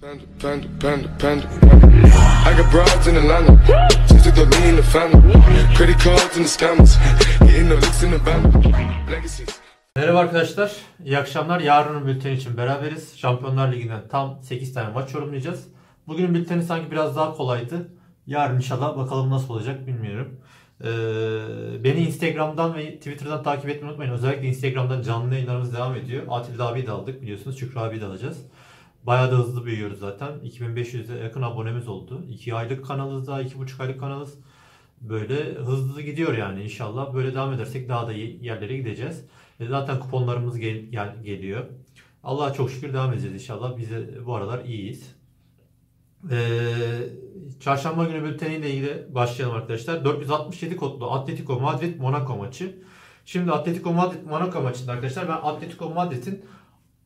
Panda, panda, panda, panda. I got broads in Atlanta. Just took the lean, the family. Credit cards and the scammers. Getting the licks in the band. Legacies. Merhaba arkadaşlar. İyi akşamlar. Yarının bülteni için beraberiz. Şampiyonlar Ligi'nden tam 8 tane maç yorumlayacağız. Bugünün bülteni sanki biraz daha kolaydı. Yarın inşallah bakalım nasıl olacak bilmiyorum. Ee, beni Instagram'dan ve Twitter'dan takip etmeyi unutmayın. Özellikle Instagram'dan canlı yayınlarımız devam ediyor. Atil abiyi de aldık biliyorsunuz. Şükrü abiyi de alacağız. Bayağı da hızlı büyüyoruz zaten. 2500'e yakın abonemiz oldu. 2 aylık kanalız daha, 2,5 aylık kanalız. Böyle hızlı gidiyor yani inşallah. Böyle devam edersek daha da iyi yerlere gideceğiz. E zaten kuponlarımız gel, gel- geliyor. Allah'a çok şükür devam edeceğiz inşallah. Biz de bu aralar iyiyiz. Ee, çarşamba günü bülteniyle ilgili başlayalım arkadaşlar. 467 kodlu Atletico Madrid Monaco maçı. Şimdi Atletico Madrid Monaco maçında arkadaşlar ben Atletico Madrid'in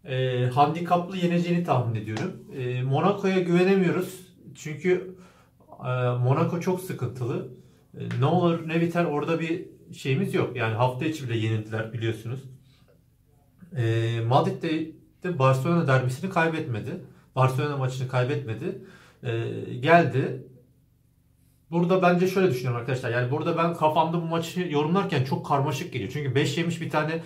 e, handikaplı yeneceğini tahmin ediyorum. E, Monaco'ya güvenemiyoruz. Çünkü e, Monaco çok sıkıntılı. E, ne olur ne biter orada bir şeyimiz yok. Yani hafta içi bile yenildiler biliyorsunuz. E, Madrid de, de Barcelona derbisini kaybetmedi. Barcelona maçını kaybetmedi. E, geldi. Burada bence şöyle düşünüyorum arkadaşlar. Yani burada ben kafamda bu maçı yorumlarken çok karmaşık geliyor. Çünkü 5 yemiş bir tane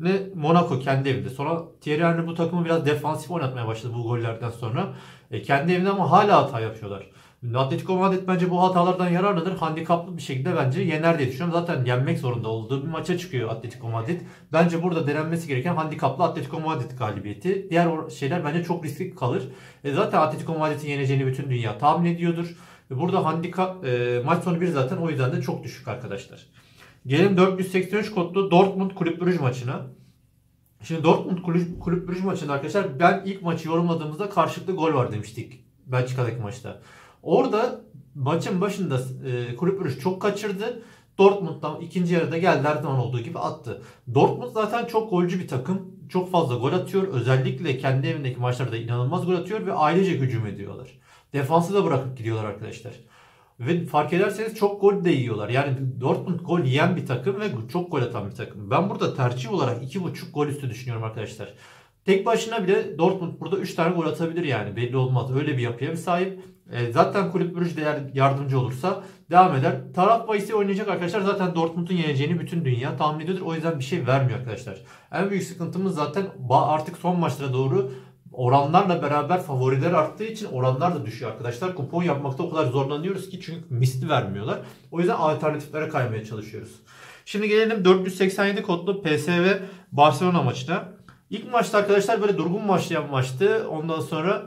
ne Monaco kendi evinde. Sonra Thierry Henry bu takımı biraz defansif oynatmaya başladı bu gollerden sonra. E, kendi evinde ama hala hata yapıyorlar. Atletico Madrid bence bu hatalardan yararlanır. Handikaplı bir şekilde bence yener diye düşünüyorum. Zaten yenmek zorunda olduğu bir maça çıkıyor Atletico Madrid. Bence burada denenmesi gereken handikaplı Atletico Madrid galibiyeti. Diğer şeyler bence çok riskli kalır. E, zaten Atletico Madrid'in yeneceğini bütün dünya tahmin ediyordur. E, burada handikap e, maç sonu bir zaten o yüzden de çok düşük arkadaşlar. Gelelim 483 kodlu Dortmund Kulüp Brugge maçına. Şimdi Dortmund Kulüp, Brugge maçında arkadaşlar ben ilk maçı yorumladığımızda karşılıklı gol var demiştik Belçika'daki maçta. Orada maçın başında e, Kulüp Brugge çok kaçırdı. Dortmund'dan ikinci yarıda geldi her zaman olduğu gibi attı. Dortmund zaten çok golcü bir takım. Çok fazla gol atıyor. Özellikle kendi evindeki maçlarda inanılmaz gol atıyor ve ailece hücum ediyorlar. Defansı da bırakıp gidiyorlar arkadaşlar. Ve fark ederseniz çok gol de yiyorlar. Yani Dortmund gol yiyen bir takım ve çok gol atan bir takım. Ben burada tercih olarak 2.5 gol üstü düşünüyorum arkadaşlar. Tek başına bile Dortmund burada 3 tane gol atabilir yani. Belli olmaz. Öyle bir yapıya bir sahip. E, zaten kulüp Brugge de eğer yardımcı olursa devam eder. Taraf bahisi oynayacak arkadaşlar. Zaten Dortmund'un yeneceğini bütün dünya tahmin ediyordur. O yüzden bir şey vermiyor arkadaşlar. En büyük sıkıntımız zaten artık son maçlara doğru oranlarla beraber favoriler arttığı için oranlar da düşüyor arkadaşlar. Kupon yapmakta o kadar zorlanıyoruz ki çünkü misli vermiyorlar. O yüzden alternatiflere kaymaya çalışıyoruz. Şimdi gelelim 487 kodlu PSV Barcelona maçına. İlk maçta arkadaşlar böyle durgun başlayan maçtı. Ondan sonra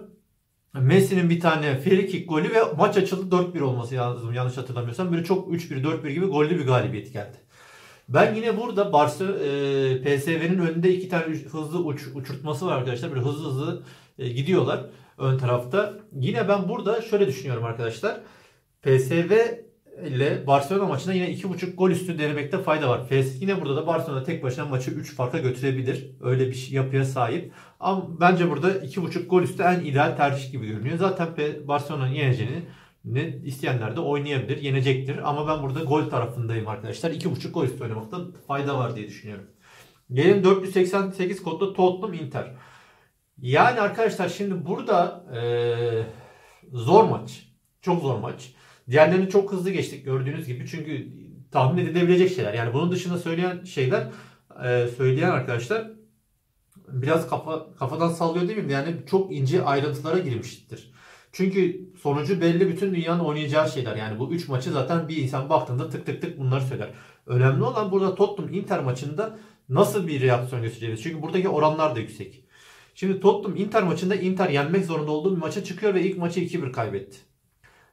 Messi'nin bir tane free kick golü ve maç açıldı 4-1 olması lazım yanlış hatırlamıyorsam. Böyle çok 3-1 4-1 gibi gollü bir galibiyet geldi. Ben yine burada Barça e, PSV'nin önünde iki tane hızlı uç, uçurtması var arkadaşlar. Böyle hızlı hızlı e, gidiyorlar ön tarafta. Yine ben burada şöyle düşünüyorum arkadaşlar. PSV ile Barcelona maçında yine 2.5 gol üstü denemekte fayda var. PS yine burada da Barcelona tek başına maçı 3 farka götürebilir. Öyle bir yapıya sahip. Ama bence burada 2.5 gol üstü en ideal tercih gibi görünüyor. Zaten Barcelona'nın yeneceğini ne isteyenler de oynayabilir, yenecektir. Ama ben burada gol tarafındayım arkadaşlar. 2.5 gol üstü oynamakta fayda var diye düşünüyorum. Gelelim 488 kodlu Tottenham Inter. Yani arkadaşlar şimdi burada eee, zor maç. Çok zor maç. Diğerlerini çok hızlı geçtik gördüğünüz gibi. Çünkü tahmin edilebilecek şeyler. Yani bunun dışında söyleyen şeyler eee, söyleyen arkadaşlar biraz kafa kafadan sallıyor değil mi? Yani çok ince ayrıntılara girmiştir. Çünkü sonucu belli bütün dünyanın oynayacağı şeyler. Yani bu 3 maçı zaten bir insan baktığında tık tık tık bunları söyler. Önemli olan burada Tottenham Inter maçında nasıl bir reaksiyon göstereceğiz. Çünkü buradaki oranlar da yüksek. Şimdi Tottenham Inter maçında Inter yenmek zorunda olduğu bir maça çıkıyor ve ilk maçı 2-1 kaybetti.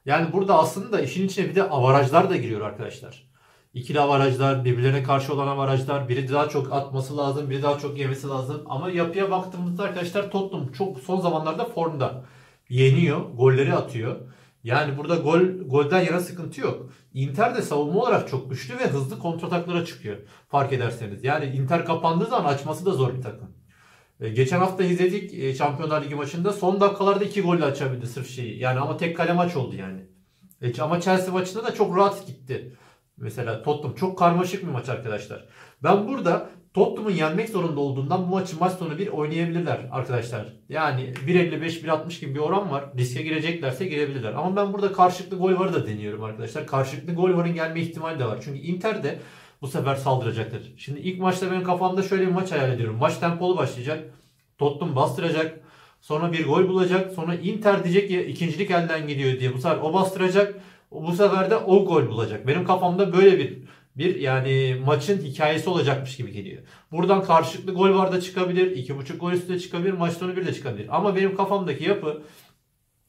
Yani burada aslında işin içine bir de avarajlar da giriyor arkadaşlar. İkili avarajlar, birbirlerine karşı olan avarajlar. Biri daha çok atması lazım, biri daha çok yemesi lazım. Ama yapıya baktığımızda arkadaşlar Tottenham çok son zamanlarda formda. Yeniyor, golleri atıyor. Yani burada gol golden yana sıkıntı yok. Inter de savunma olarak çok güçlü ve hızlı kontrataklara çıkıyor. Fark ederseniz. Yani Inter kapandığı zaman açması da zor bir takım. E, Geçen hafta izledik e, Şampiyonlar Ligi maçında. Son dakikalarda iki golle açabildi sırf şeyi. Yani ama tek kale maç oldu yani. E, Ama Chelsea maçında da çok rahat gitti. Mesela Tottenham çok karmaşık bir maç arkadaşlar. Ben burada Tottenham'ın yenmek zorunda olduğundan bu maçı maç sonu bir oynayabilirler arkadaşlar. Yani 1.55-1.60 gibi bir oran var. Riske gireceklerse girebilirler. Ama ben burada karşılıklı gol varı da deniyorum arkadaşlar. Karşılıklı gol varın gelme ihtimali de var. Çünkü Inter de bu sefer saldıracaktır. Şimdi ilk maçta benim kafamda şöyle bir maç hayal ediyorum. Maç tempolu başlayacak. Tottenham bastıracak. Sonra bir gol bulacak. Sonra Inter diyecek ya ikincilik elden gidiyor diye. Bu sefer o bastıracak. Bu sefer de o gol bulacak. Benim kafamda böyle bir bir yani maçın hikayesi olacakmış gibi geliyor. Buradan karşılıklı gol var da çıkabilir. 2.5 gol üstü de çıkabilir. Maç sonu bir de çıkabilir. Ama benim kafamdaki yapı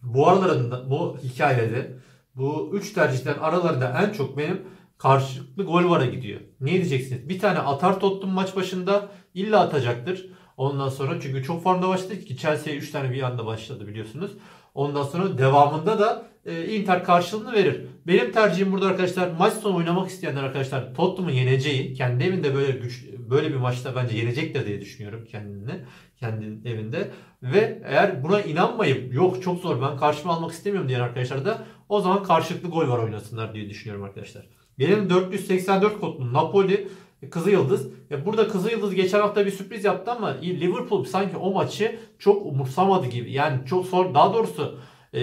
bu aralarında bu hikayede bu 3 tercihten aralarında en çok benim karşılıklı gol vara gidiyor. Niye diyeceksiniz? Bir tane atar Tottenham maç başında illa atacaktır. Ondan sonra çünkü çok formda başladı ki Chelsea'ye 3 tane bir anda başladı biliyorsunuz. Ondan sonra devamında da e, Inter karşılığını verir. Benim tercihim burada arkadaşlar maç sonu oynamak isteyenler arkadaşlar Tottenham'ın yeneceği kendi evinde böyle güç böyle bir maçta bence yenecektir diye düşünüyorum kendini kendi evinde ve eğer buna inanmayıp yok çok zor ben karşıma almak istemiyorum diyen arkadaşlar da o zaman karşılıklı gol var oynasınlar diye düşünüyorum arkadaşlar. Benim 484 kodlu Napoli Kızı Yıldız. Ya burada Kızı Yıldız geçen hafta bir sürpriz yaptı ama Liverpool sanki o maçı çok umursamadı gibi. Yani çok sonra daha doğrusu ee,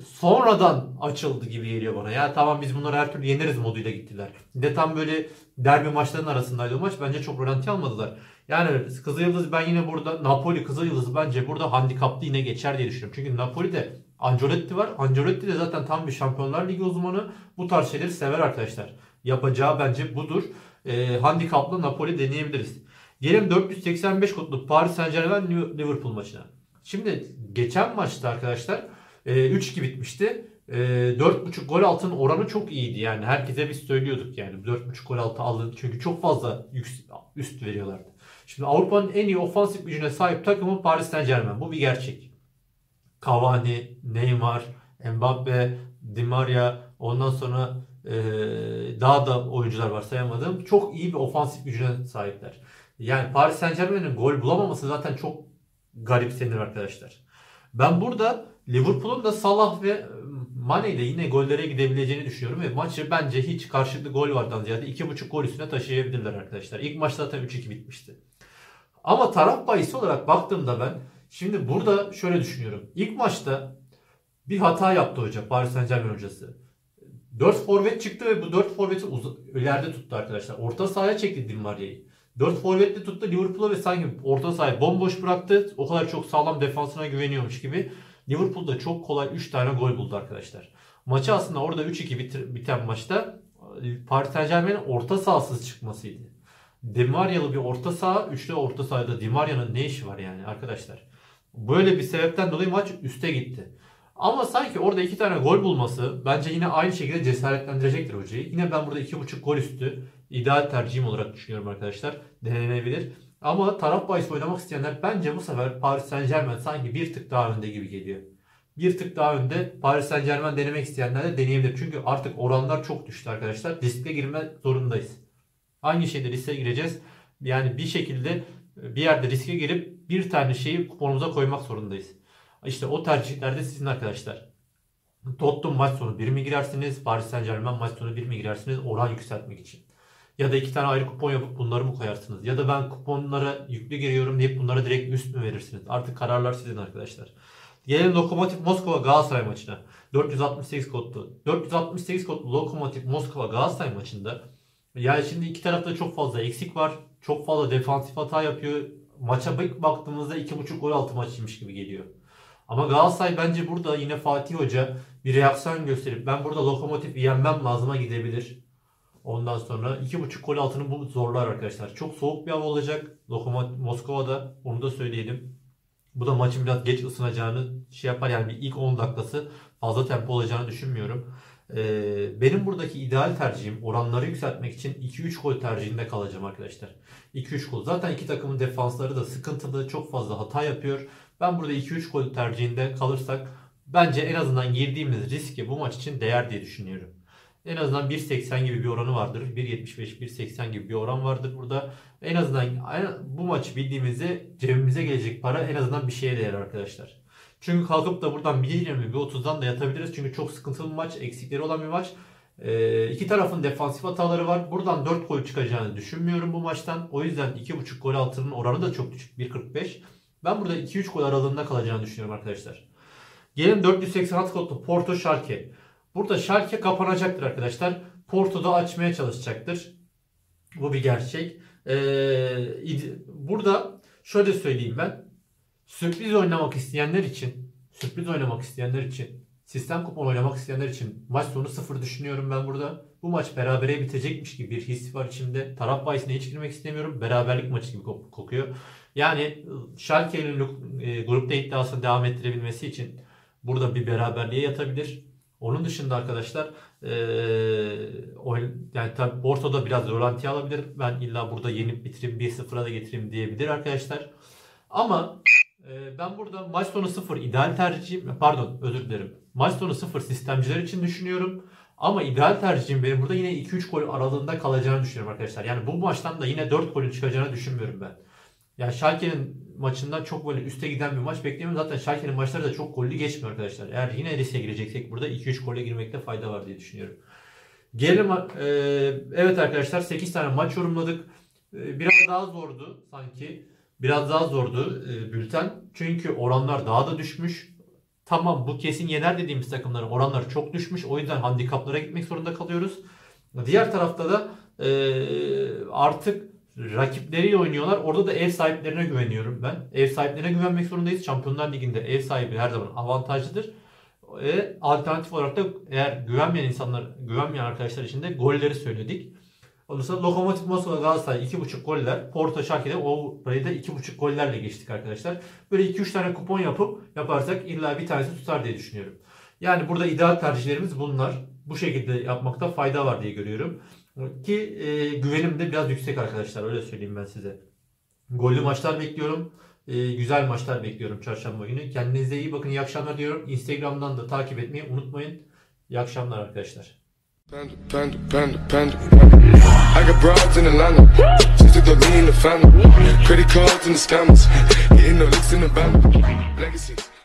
sonradan açıldı gibi geliyor bana. Ya tamam biz bunları her türlü yeneriz moduyla gittiler. De tam böyle derbi maçlarının arasındaydı o maç. Bence çok rölanti almadılar. Yani Kızılyıldız ben yine burada Napoli Kızılyıldız bence burada handikaplı yine geçer diye düşünüyorum. Çünkü Napoli'de Ancelotti var. Ancelotti de zaten tam bir Şampiyonlar Ligi uzmanı. Bu tarz şeyleri sever arkadaşlar. Yapacağı bence budur. E, handikaplı Napoli deneyebiliriz. Gelelim 485 kodlu Paris Saint Germain Liverpool maçına. Şimdi geçen maçta arkadaşlar 3-2 e, bitmişti. 4.5 e, gol altın oranı çok iyiydi yani. Herkese biz söylüyorduk yani. 4.5 gol altı alın çünkü çok fazla üst veriyorlardı. Şimdi Avrupa'nın en iyi ofansif gücüne sahip takımı Paris Saint Germain. Bu bir gerçek. Cavani, Neymar, Mbappe, Di Maria, ondan sonra ee, daha da oyuncular var sayamadığım. Çok iyi bir ofansif gücüne sahipler. Yani Paris Saint Germain'in gol bulamaması zaten çok garipsenir arkadaşlar. Ben burada Liverpool'un da Salah ve Mane ile yine gollere gidebileceğini düşünüyorum ve maçı bence hiç karşılıklı gol vardan ziyade 2.5 gol üstüne taşıyabilirler arkadaşlar. İlk maç zaten 3-2 bitmişti. Ama taraf bahisi olarak baktığımda ben şimdi burada şöyle düşünüyorum. İlk maçta bir hata yaptı hoca Paris Saint Germain hocası. 4 forvet çıktı ve bu 4 forveti ileride tuttu arkadaşlar. Orta sahaya çekti Di Maria'yı. 4 forvetle tuttu Liverpool'a ve sanki orta sahayı bomboş bıraktı. O kadar çok sağlam defansına güveniyormuş gibi. Liverpool'da çok kolay 3 tane gol buldu arkadaşlar. Maçı aslında orada 3-2 biten maçta Paris Saint Germain'in orta sahasız çıkmasıydı. Di Maria'lı bir orta saha, üçlü orta sahada Di Maria'nın ne işi var yani arkadaşlar? Böyle bir sebepten dolayı maç üste gitti. Ama sanki orada iki tane gol bulması bence yine aynı şekilde cesaretlendirecektir hocayı. Yine ben burada iki buçuk gol üstü ideal tercihim olarak düşünüyorum arkadaşlar. Denenebilir. Ama taraf bahis oynamak isteyenler bence bu sefer Paris Saint Germain sanki bir tık daha önde gibi geliyor. Bir tık daha önde Paris Saint Germain denemek isteyenler de deneyebilir. Çünkü artık oranlar çok düştü arkadaşlar. Riske girme zorundayız. Hangi şeyde riske gireceğiz? Yani bir şekilde bir yerde riske girip bir tane şeyi kuponumuza koymak zorundayız. İşte o tercihlerde sizin arkadaşlar. Tottenham maç sonu 1 mi girersiniz? Paris Saint Germain maç sonu 1 mi girersiniz? Oran yükseltmek için. Ya da iki tane ayrı kupon yapıp bunları mı koyarsınız? Ya da ben kuponlara yüklü giriyorum deyip bunlara direkt üst mü verirsiniz? Artık kararlar sizin arkadaşlar. Gelelim Lokomotiv Moskova Galatasaray maçına. 468 kodlu. 468 kodlu Lokomotiv Moskova Galatasaray maçında yani şimdi iki tarafta çok fazla eksik var. Çok fazla defansif hata yapıyor. Maça baktığımızda 2.5 gol altı maçıymış gibi geliyor. Ama Galatasaray bence burada yine Fatih Hoca bir reaksiyon gösterip ben burada lokomotif yenmem lazıma gidebilir. Ondan sonra 2.5 gol altını bu zorlar arkadaşlar. Çok soğuk bir hava olacak. Lokomotiv Moskova'da onu da söyleyelim. Bu da maçın biraz geç ısınacağını şey yapar yani bir ilk 10 dakikası fazla tempo olacağını düşünmüyorum. Ee, benim buradaki ideal tercihim oranları yükseltmek için 2-3 gol tercihinde kalacağım arkadaşlar. 2-3 gol. Zaten iki takımın defansları da sıkıntılı. Çok fazla hata yapıyor. Ben burada 2-3 gol tercihinde kalırsak bence en azından girdiğimiz riski bu maç için değer diye düşünüyorum. En azından 1.80 gibi bir oranı vardır. 1.75, 1.80 gibi bir oran vardır burada. En azından bu maçı bildiğimizde cebimize gelecek para en azından bir şeye değer arkadaşlar. Çünkü kalkıp da buradan 1.20, 1.30'dan da yatabiliriz. Çünkü çok sıkıntılı bir maç, eksikleri olan bir maç. E, iki tarafın defansif hataları var. Buradan 4 gol çıkacağını düşünmüyorum bu maçtan. O yüzden 2.5 gol altının oranı da çok düşük. 1.45. Ben burada 2-3 gol aralığında kalacağını düşünüyorum arkadaşlar. Gelin 486 kodlu Porto Schalke. Burada Schalke kapanacaktır arkadaşlar. Porto da açmaya çalışacaktır. Bu bir gerçek. Ee, burada şöyle söyleyeyim ben. Sürpriz oynamak isteyenler için, sürpriz oynamak isteyenler için, sistem kupon oynamak isteyenler için maç sonu sıfır düşünüyorum ben burada. Bu maç berabere bitecekmiş gibi bir his var içimde. Taraf bahisine hiç girmek istemiyorum. Beraberlik maçı gibi kokuyor. Yani Schalke'nin e, grupta iddiasını devam ettirebilmesi için burada bir beraberliğe yatabilir. Onun dışında arkadaşlar e, yani tabi Porto'da biraz rölanti alabilir. Ben illa burada yenip bitireyim 1-0'a da getireyim diyebilir arkadaşlar. Ama e, ben burada maç sonu 0 ideal tercihim. Pardon özür dilerim. Maç sonu 0 sistemciler için düşünüyorum. Ama ideal tercihim benim burada yine 2-3 gol aralığında kalacağını düşünüyorum arkadaşlar. Yani bu maçtan da yine 4 golün çıkacağını düşünmüyorum ben. Yani Schalke'nin maçından çok böyle üste giden bir maç beklemiyorum. Zaten Schalke'nin maçları da çok gollü geçmiyor arkadaşlar. Eğer yine riske gireceksek burada 2-3 golle girmekte fayda var diye düşünüyorum. Gelelim e, evet arkadaşlar 8 tane maç yorumladık. E, biraz daha zordu sanki. Biraz daha zordu e, bülten. Çünkü oranlar daha da düşmüş. Tamam bu kesin yener dediğimiz takımların oranları çok düşmüş. O yüzden handikaplara gitmek zorunda kalıyoruz. Diğer tarafta da e, artık rakipleriyle oynuyorlar. Orada da ev sahiplerine güveniyorum ben. Ev sahiplerine güvenmek zorundayız. Şampiyonlar Ligi'nde ev sahibi her zaman avantajlıdır. E, alternatif olarak da eğer güvenmeyen insanlar, güvenmeyen arkadaşlar için de golleri söyledik. Ondan sonra Lokomotiv Moskova Galatasaray 2.5 goller. Porto Schalke'de o burayı da 2.5 gollerle geçtik arkadaşlar. Böyle 2-3 tane kupon yapıp yaparsak illa bir tanesi tutar diye düşünüyorum. Yani burada ideal tercihlerimiz bunlar. Bu şekilde yapmakta fayda var diye görüyorum. Ki e, güvenim de biraz yüksek arkadaşlar öyle söyleyeyim ben size. Gollü maçlar bekliyorum. E, güzel maçlar bekliyorum çarşamba günü. Kendinize iyi bakın. İyi akşamlar diyorum. Instagram'dan da takip etmeyi unutmayın. İyi akşamlar arkadaşlar. Panda, panda, panda, panda. I got broads in Atlanta. Just the lean the family. Credit cards and the scammers. Getting the licks in the band. Legacies.